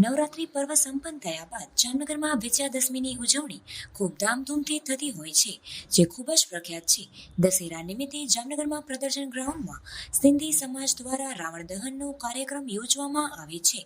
નવરાત્રી પર્વ સંપન્ન થયા બાદ જામનગરમાં વિજયાદશમીની ઉજવણી ખૂબ ધામધૂમથી થતી હોય છે, જે ખૂબ જ પ્રખ્યાત છે. દશેરા નિમિત્તે જામનગરમાં પ્રદર્શન ગ્રાઉન્ડમાં સિંધી સમાજ દ્વારા રાવણ દહનનો કાર્યક્રમ યોજવામાં આવે છે.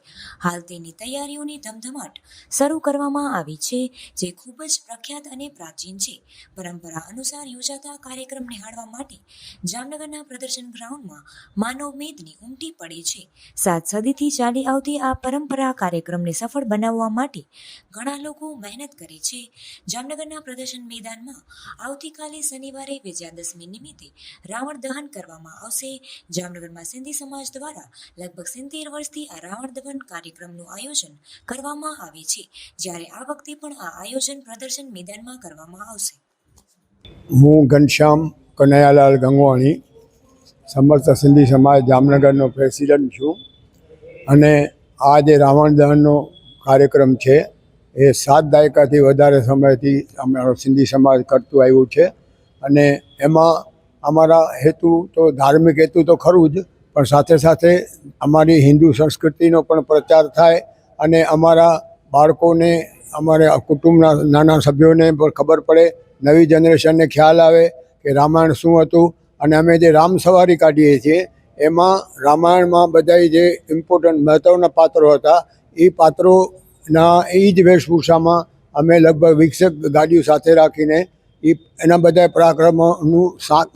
હાલ તેની તૈયારીઓની ધમધમાટ શરૂ કરવામાં આવી છે, જે ખૂબ જ પ્રખ્યાત અને પ્રાચીન છે. પરંપરા અનુસાર યોજાતા કાર્યક્રમ નિહાળવા માટે જામનગરના પ્રદર્શન ગ્રાઉન્ડમાં માનવ મેદની ઉમટી પડે છે. સાત સદીથી ચાલી આવતી આ પરંપરા કાર્યક્રમને સફળ બનાવવા માટે ઘણા લોકો મહેનત કરે છે. જામનગરના પ્રદર્શન મેદાનમાં આવતીકાલે શનિવારે વિજયાદશમી નિમિત્તે રાવણ દહન કરવામાં આવશે. જામનગરમાં સિંધી સમાજ દ્વારા લગભગ સિત્તેર વર્ષથી આ રાવણ દહન કાર્યક્રમનું આયોજન કરવામાં આવે છે. જ્યારે આ વખતે પણ આ આયોજન પ્રદર્શન મેદાનમાં કરવામાં આવશે. હું ઘનશ્યામ કનૈયાલાલ ગંગવાણી, સમર્થ સિંધી સમાજ જામનગરનો પ્રેસિડન્ટ છું અને આ જે રાવણ દહનનો કાર્યક્રમ છે, એ સાત દાયકાથી વધારે સમયથી અમારો સિંધી સમાજ કરતું આવ્યું છે. અને એમાં અમારા હેતુ તો, ધાર્મિક હેતુ તો ખરું જ, પણ સાથે સાથે અમારી હિન્દુ સંસ્કૃતિનો પણ પ્રચાર થાય અને અમારા બાળકોને, અમારા કુટુંબના નાના સભ્યોને પણ ખબર પડે, નવી જનરેશનને ખ્યાલ આવે કે રામાયણ શું હતું. અને અમે જે રામ સવારી કાઢીએ છીએ એમાં રામાયણમાં બધા જે ઇમ્પોર્ટન્ટ મહત્ત્વના પાત્રો હતા એ પાત્રોના એ જ વેશભૂષામાં અમે લગભગ વિકસક ગાડીઓ સાથે રાખીને એ એના બધા પરાક્રમોનું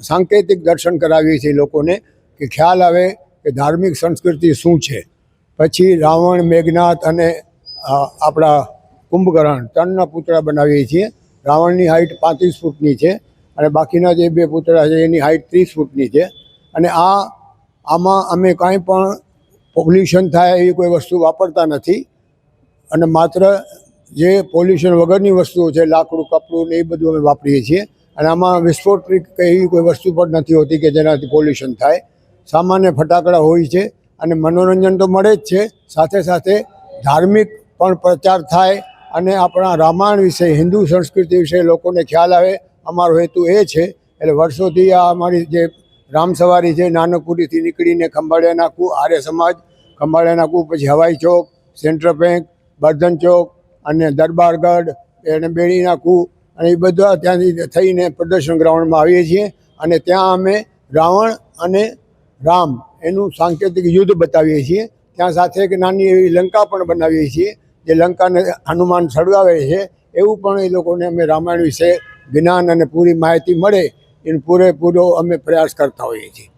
સાંકેતિક દર્શન કરાવીએ છીએ લોકોને કે ખ્યાલ આવે કે ધાર્મિક સંસ્કૃતિ શું છે. પછી રાવણ, મેઘનાથ અને આપણા કુંભકર્ણ ત્રણના પૂતળા બનાવીએ છીએ. રાવણની હાઇટ પાંત્રીસ ફૂટની છે અને બાકીના જે બે પૂતળા છે એની હાઇટ ત્રીસ ફૂટની છે. અને આ આમાં અમે કાંઈ પણ પોલ્યુશન થાય એવી કોઈ વસ્તુ વાપરતા નથી. અને માત્ર જે પોલ્યુશન વગરની વસ્તુઓ છે, લાકડું, કપડું ને એ બધું અમે વાપરીએ છીએ. અને આમાં વિસ્ફોટની એવી કોઈ વસ્તુ પણ નથી હોતી કે જેનાથી પોલ્યુશન થાય. સામાન્ય ફટાકડા હોય છે અને મનોરંજન તો મળે જ છે. સાથે સાથે ધાર્મિક પણ પ્રચાર થાય અને આપણા રામાયણ વિશે, હિન્દુ સંસ્કૃતિ વિશે લોકોને ખ્યાલ આવે. અમારો હેતુ એ છે. એટલે વર્ષોથી આ અમારી જે રામ સવારી છે, નાનકપુરીથી નીકળીને ખંભાળિયા નાકું આર્ય સમાજ, ખંભાળિયા નાખવું, પછી હવાઈ ચોક, સેન્ટ્રલ બેંક, બર્ધન ચોક અને દરબારગઢ એને બેણી નાકું અને એ બધા ત્યાંથી થઈને પ્રદર્શન ગ્રાઉન્ડમાં આવીએ છીએ અને ત્યાં અમે રાવણ અને રામ એનું સાંકેતિક યુદ્ધ બતાવીએ છીએ. ત્યાં સાથે એક નાની એવી લંકા પણ બનાવીએ છીએ, જે લંકાને હનુમાન સળગાવે છે. એવું પણ એ લોકોને અમે રામાયણ વિશે જ્ઞાન અને પૂરી માહિતી મળે એનો પૂરેપૂરો અમે પ્રયાસ કરતા હોઈએ છીએ.